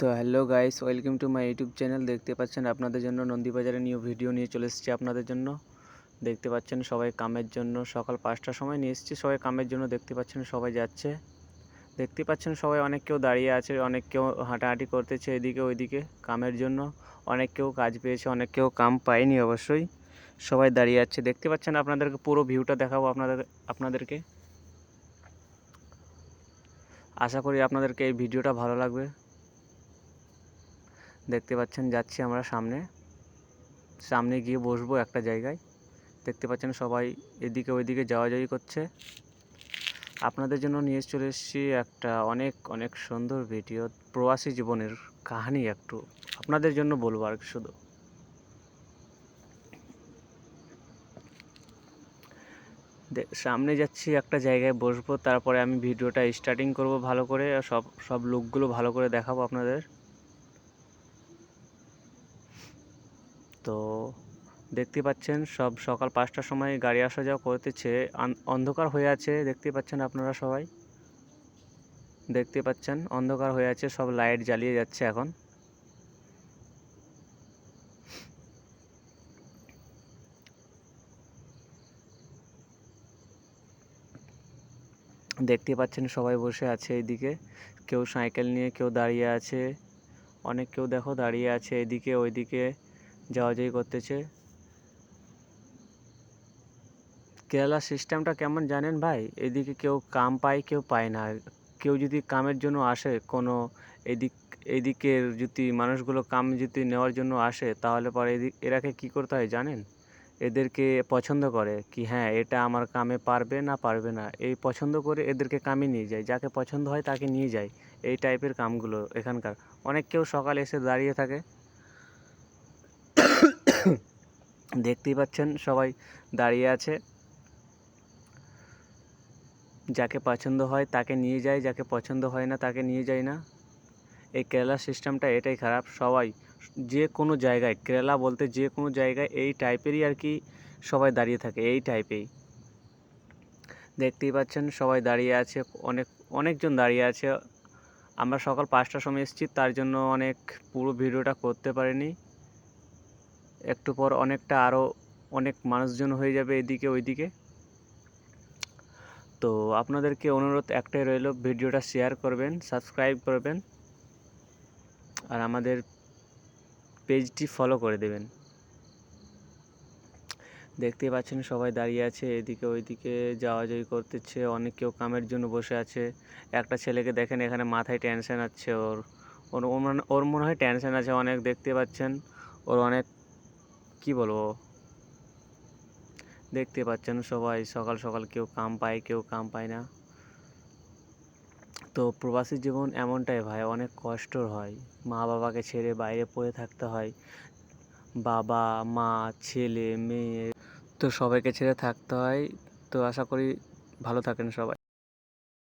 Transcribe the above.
তো hello guys, welcome to my YouTube channel. দেখতে পাচ্ছেন আপনাদের জন্য নন্দীবাজারে নিউ ভিডিও নিয়ে চলে এসেছি আপনাদের জন্য। দেখতে পাচ্ছেন সবাই কামের জন্য, সকাল পাঁচটার সময় নিয়ে এসেছি। সবাই কামের জন্য দেখতে পাচ্ছেন সবাই যাচ্ছে। দেখতে পাচ্ছেন সবাই অনেক কেউ দাঁড়িয়ে আছে, অনেক কেউ হাঁটাহাঁটি করতেছে এদিকে ওইদিকে কামের জন্য। অনেক কেউ কাজ পেয়েছে, অনেক কেউ কাম পায়নি অবশ্যই। সবাই দাঁড়িয়ে আছে। দেখতে পাচ্ছেন আপনাদেরকে পুরো ভিউটা দেখাবো আপনাদের, আপনাদেরকে। আশা করি আপনাদেরকে এই ভিডিওটা ভালো লাগবে। দেখতে পাচ্ছেন, যাচ্ছি আমরা সামনে। সামনে গিয়ে বসবো একটা জায়গায়। দেখতে পাচ্ছেন সবাই এদিকে ওইদিকে যাওয়া যাওয়ি করছে। আপনাদের জন্য নিয়ে চলে এসেছি একটা অনেক অনেক সুন্দর ভিডিও, প্রবাসী জীবনের কাহিনী একটু। আপনাদের জন্য বলব আর শুধু। সামনে যাচ্ছি, একটা জায়গায় বসবো, তারপরে আমি ভিডিওটা স্টার্টিং করব ভালো করে, সব সব লুকগুলো ভালো করে দেখাবো আপনাদের। তো দেখতে পাচ্ছেন সব সকাল পাঁচটার সময় গাড়ি আসা যাওয়া করতেছে। অন্ধকার হয়ে আছে, দেখতে পাচ্ছেন আপনারা সবাই? দেখতে পাচ্ছেন, অন্ধকার হয়ে আছে, সব লাইট জ্বালিয়ে যাচ্ছে এখন। দেখতে পাচ্ছেন সবাই বসে আছে এইদিকে কেউ সাইকেল নিয়ে, কেউ দাঁড়িয়ে আছে। অনেক কেউ দেখো দাঁড়িয়ে আছে এদিকে, ওইদিকে। যাওয়া করতেছে। কেরালার সিস্টেমটা কেমন জানেন ভাই? এদিকে কেউ কাম পায়, কেউ পায় না। কেউ যদি কামের জন্য আসে, কোনো এদিক, এদিকের যদি মানুষগুলো কাম যদি নেওয়ার জন্য আসে, তাহলে পরে এদিক এরাকে কী করতে হয় জানেন? এদেরকে পছন্দ করে কি হ্যাঁ এটা আমার কামে পারবে না পারবে না। এই পছন্দ করে এদেরকে কামে নিয়ে যায়। যাকে পছন্দ হয় তাকে নিয়ে যায়। এই টাইপের কামগুলো এখানকার। অনেক কেউ সকালে এসে দাঁড়িয়ে থাকে। দেখতেই পাচ্ছেন, সবাই দাঁড়িয়ে আছে। যাকে পছন্দ হয় তাকে নিয়ে যায়, যাকে পছন্দ হয় না তাকে নিয়ে যায় না। এই কেরালা সিস্টেমটা এটাই খারাপ, সবাই যে কোনো জায়গায়, কেরালা বলতে যে কোনো জায়গায় এই টাইপেরই আর কি সবাই দাঁড়িয়ে থাকে, এই টাইপেই দেখতেই পাচ্ছেন, সবাই দাঁড়িয়ে আছে, অনেক, অনেকজন দাঁড়িয়ে আছে। আমরা সকাল পাঁচটার সময় এসেছি, তার জন্য অনেক পুরো ভিডিওটা করতে পারিনি। একটু পর অনেকটা আরও অনেক মানুষজন হয়ে যাবে এদিকে ওইদিকে। তো আপনাদেরকে অনুরোধ একটাই রইল, ভিডিওটা শেয়ার করবেন সাবস্ক্রাইব করবেন, আর আমাদের পেজটি ফলো করে দেবেন। দেখতেই পাচ্ছেন সবাই দাঁড়িয়ে আছে, এদিকে ওইদিকে যাওয়া যাওয়ি করতেছে, অনেক কেউ কামের জন্য বসে আছে। একটা ছেলেকে দেখেন এখানে মাথায় টেনশন আছে, ওর ওর ওর মনে হয় টেনশন আছে, অনেক দেখতে পাচ্ছেন, ওর অনেক কি বলব? দেখতে পাচ্ছেন সবাই, সকাল সকাল কেউ কাম পায়, কেউ কাম পায় না। তো প্রবাসী জীবন এমনটাই ভাই, অনেক কষ্টর হয়। মা বাবাকে ছেড়ে বাইরে পড়ে থাকতে হয়। বাবা, মা, ছেলে, মেয়ে, তো সবাইকে ছেড়ে থাকতে হয়। তো আশা করি ভালো থাকেন সবাই।